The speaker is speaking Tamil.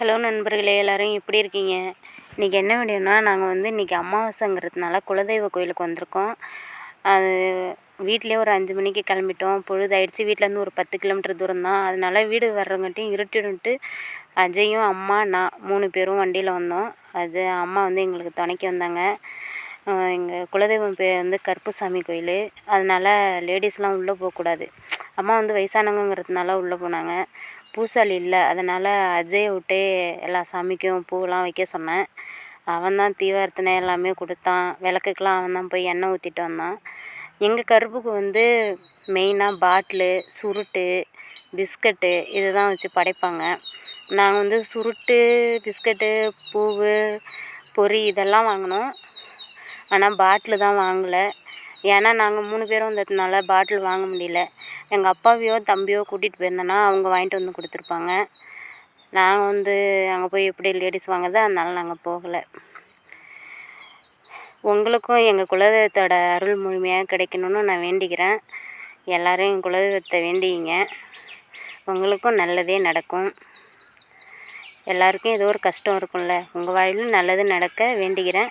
ஹலோ நண்பர்களே எல்லோரும் எப்படி இருக்கீங்க? இன்றைக்கி என்ன வீடியோனா நாங்கள் வந்து இன்றைக்கி அமாவாசைங்கிறதுனால குலதெய்வ கோயிலுக்கு வந்திருக்கோம். அது வீட்டிலே ஒரு அஞ்சு மணிக்கு கிளம்பிட்டோம். பொழுதாயிடுச்சு வீட்டிலேருந்து ஒரு பத்து கிலோமீட்டர் தூரம் தான். அதனால வீடு வர்றங்காட்டியும் இருட்டிடுன்ட்டு அஜயும் அம்மா நான் மூணு பேரும் வண்டியில் வந்தோம். அது அம்மா வந்து எங்களுக்கு துணைக்கி வந்தாங்க. எங்கள் குலதெய்வம் பேர் வந்து கருப்புசாமி கோயில். அதனால் லேடிஸ்லாம் உள்ளே போகக்கூடாது. அம்மா வந்து வயசானவங்கங்கிறதுனால உள்ளே போனாங்க. பூசாரி இல்லை. அதனால் அஜயை விட்டே எல்லா சாமிக்கும் பூவெல்லாம் வைக்க சொன்னேன். அவன் தான் தீவார்த்தனை எல்லாமே கொடுத்தான். விளக்குக்கெலாம் அவன் தான் போய் எண்ணெய் ஊற்றிட்டு வந்தான். எங்கள் கருப்புக்கு வந்து மெயினாக பாட்டிலு சுருட்டு பிஸ்கட்டு இது தான் வச்சு படைப்பாங்க. நாங்கள் வந்து சுருட்டு பிஸ்கட்டு பூவு பொரி இதெல்லாம் வாங்கினோம். ஆனால் பாட்டிலு தான் வாங்கலை. ஏன்னா நாங்கள் மூணு பேரும் வந்ததுனால பாட்டில் வாங்க முடியல. எங்கள் அப்பாவையோ தம்பியோ கூட்டிகிட்டு போயிருந்தேன்னா அவங்க வாங்கிட்டு வந்து கொடுத்துருப்பாங்க. நாங்கள் வந்து அங்கே போய் எப்படி லேடிஸ் வாங்குறது அதனால நாங்கள் போகலை. உங்களுக்கும் எங்கள் குலதெய்வத்தோட அருள் முழுமையாக கிடைக்கணும்னு நான் வேண்டிக்கிறேன். எல்லோரும் எங்கள் குலதெய்வத்தை வேண்டிங்க உங்களுக்கும் நல்லதே நடக்கும். எல்லாருக்கும் ஏதோ ஒரு கஷ்டம் இருக்கும்ல. உங்கள் வாழ்விலும் நல்லது நடக்க வேண்டிக்கிறேன்.